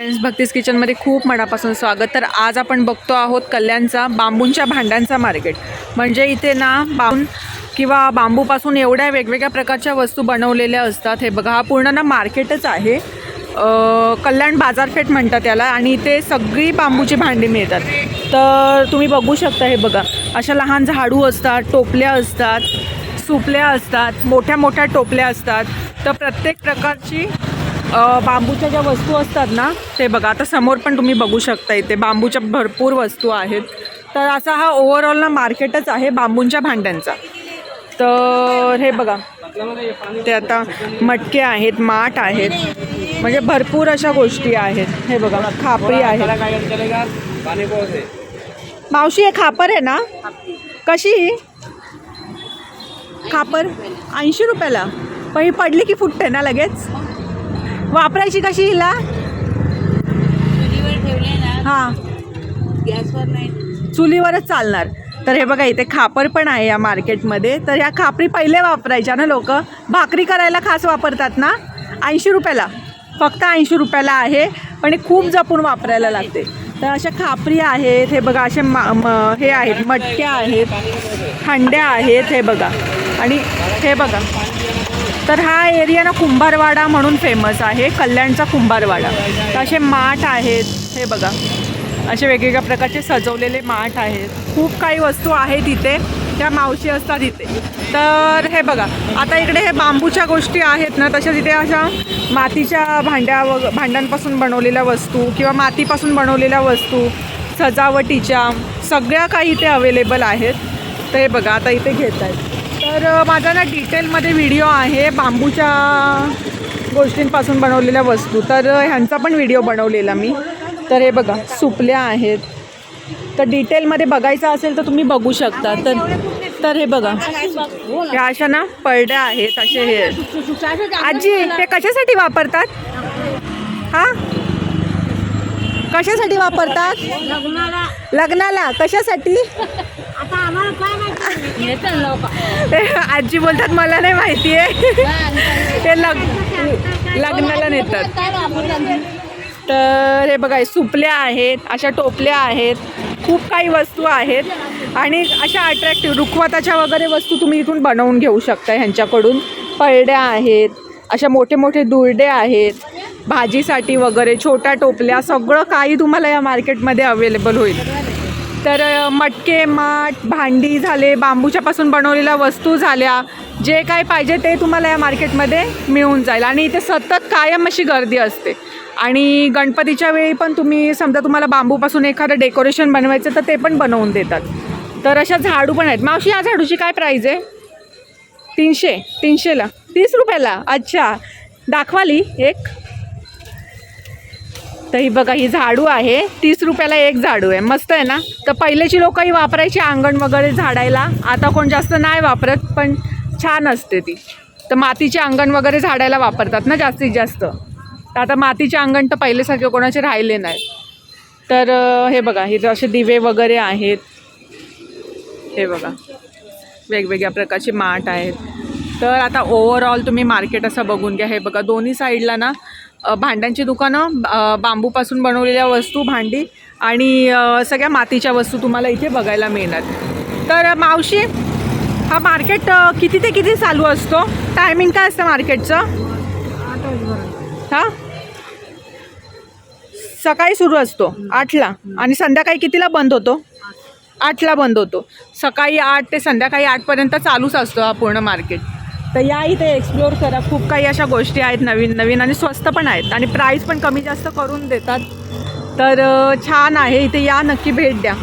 भक्तीस किचनमध्ये खूप मनापासून स्वागत. तर आज आपण बघतो आहोत कल्याणचा बांबूंच्या भांड्यांचा मार्केट. म्हणजे इथे ना बांबून किंवा बांबूपासून एवढ्या वेगवेगळ्या प्रकारच्या वस्तू बनवलेल्या असतात. हे बघा हा पूर्ण ना मार्केटच आहे. कल्याण बाजारपेठ म्हणतात त्याला आणि इथे सगळी बांबूची भांडी मिळतात. तर तुम्ही बघू शकता हे बघा. अशा लहान झाडू असतात टोपल्या असतात सुपल्या असतात मोठ्या मोठ्या टोपल्या असतात. तर प्रत्येक प्रकारची बांबूच्या ज्या वस्तू असतात ना ते बघा आता समोर पण तुम्ही बघू शकता इथे बांबूच्या भरपूर वस्तू आहेत. तर असा हा ओव्हरऑल ना मार्केटच आहे बांबूंच्या भांड्यांचा. तर हे बघा ते आता मटके आहेत माठ आहेत म्हणजे भरपूर अशा गोष्टी आहेत. हे बघा खापरी आहे मावशी हे खापर आहे ना? कशी ही? खापर? ऐंशी रुपयाला. पण ही पडली की फुटते ना लगेच? वापरायची कशी हिला? चुलीवर ठेवले ना हां. गॅसवर नाही. चुलीवरच चालणार. तर हे बघा इथे खापर पण आहे या मार्केटमध्ये. तर ह्या खापरी पहिले वापरायच्या ना लोक? भाकरी करायला खास वापरतात ना? ऐंशी रुपयाला. फक्त ऐंशी रुपयाला आहे पण हे खूप जपून वापरायला लागते. तर अशा खापरी आहेत हे बघा असे मा हे आहेत मटक्या आहेत हंड्या आहेत हे बघा. आणि हे बघा. तर हा एरिया ना कुंभारवाडा म्हणून फेमस आहे कल्याणचा कुंभारवाडा. तर असे माठ आहेत हे बघा. असे वेगवेगळ्या प्रकारचे सजवलेले माठ आहेत. खूप काही वस्तू आहेत इथे. त्या मावशी असतात इथे. तर हे बघा आता इकडे हे बांबूच्या गोष्टी आहेत ना तशा इथे अशा मातीच्या भांड्या वग भांड्यांपासून बनवलेल्या वस्तू किंवा मातीपासून बनवलेल्या वस्तू सजावटीच्या सगळ्या काही इथे अवेलेबल आहेत. तर हे बघा आता इथे घेत आहेत तर माझा ना डिटेलमध्ये व्हिडिओ आहे बांबूच्या गोष्टींपासून बनवलेल्या वस्तू. तर ह्यांचा पण व्हिडिओ बनवलेला मी. तर हे बघा सुपल्या आहेत. तर डिटेलमध्ये बघायचं असेल तर तुम्ही बघू शकता. तर तर हे बघा. ह्या अशा ना पडद्या आहेत असे हे. आजी ते कशासाठी वापरतात? हां? कशासाठी वापरतात? लग्नाला. लग्नाला. कशासाठी? आजी बोलतात मला नाही माहिती आहे. ते लग लग्नाला नेतात. तर हे बघा सुपल्या आहेत अशा टोपल्या आहेत खूप काही वस्तू आहेत. आणि अशा अट्रॅक्टिव्ह रुखवताच्या वगैरे वस्तू तुम्ही इथून बनवून घेऊ शकता ह्यांच्याकडून. पळड्या आहेत अशा मोठे मोठे दुरडे आहेत भाजीसाठी वगैरे छोट्या टोपल्या सगळं काही तुम्हाला या मार्केटमध्ये अवेलेबल होईल. तर मटके माठ भांडी झाले बांबूच्यापासून बनवलेल्या वस्तू झाल्या. जे काय पाहिजे ते तुम्हाला या मार्केटमध्ये मिळून जाईल. आणि इथे सतत कायम अशी गर्दी असते. आणि गणपतीच्या वेळी पण तुम्ही समजा तुम्हाला बांबूपासून एखादं डेकोरेशन बनवायचं तर ते पण बनवून देतात. तर अशा झाडू पण आहेत. मावशी या झाडूची काय प्राईज आहे? तीनशे तीनशेला. तीस रुपयाला? अच्छा. दाखवाली एक. तर ही बघा ही झाडू आहे. तीस रुपयाला एक झाडू आहे. मस्त आहे ना? तर पहिलेची लोक ही वापरायची अंगण वगैरे झाडायला. आता कोण जास्त नाही वापरत पण छान असते ती. तर मातीचे अंगण वगैरे झाडायला वापरतात ना जास्तीत जास्त. तर आता मातीचे अंगण तर पहिलेसारखे कोणाचे राहिले नाही. तर हे बघा हे असे दिवे वगैरे आहेत. हे बघा वेगवेगळ्या प्रकारचे माठ आहेत. तर आता ओव्हरऑल तुम्ही मार्केट असं बघून घ्या. हे बघा दोन्ही साईडला ना भांड्यांची दुकानं बांबूपासून बनवलेल्या वस्तू भांडी आणि सगळ्या मातीच्या वस्तू तुम्हाला इथे बघायला मिळणार. तर मावशी हा मार्केट किती ते किती चालू असतो? टायमिंग काय असतं मार्केटचं? हां? सकाळी सुरू असतो आठला. आणि संध्याकाळी कितीला बंद होतो? आठला बंद होतो. सकाळी आठ ते संध्याकाळी आठपर्यंत चालूच असतो हा पूर्ण मार्केट. तर या इथे एक्सप्लोअर करा. खूप काही अशा गोष्टी आहेत नवीन नवीन आणि स्वस्त पण आहेत. आणि प्राईस पण कमी जास्त करून देतात. तर छान आहे. इथे या नक्की भेट द्या.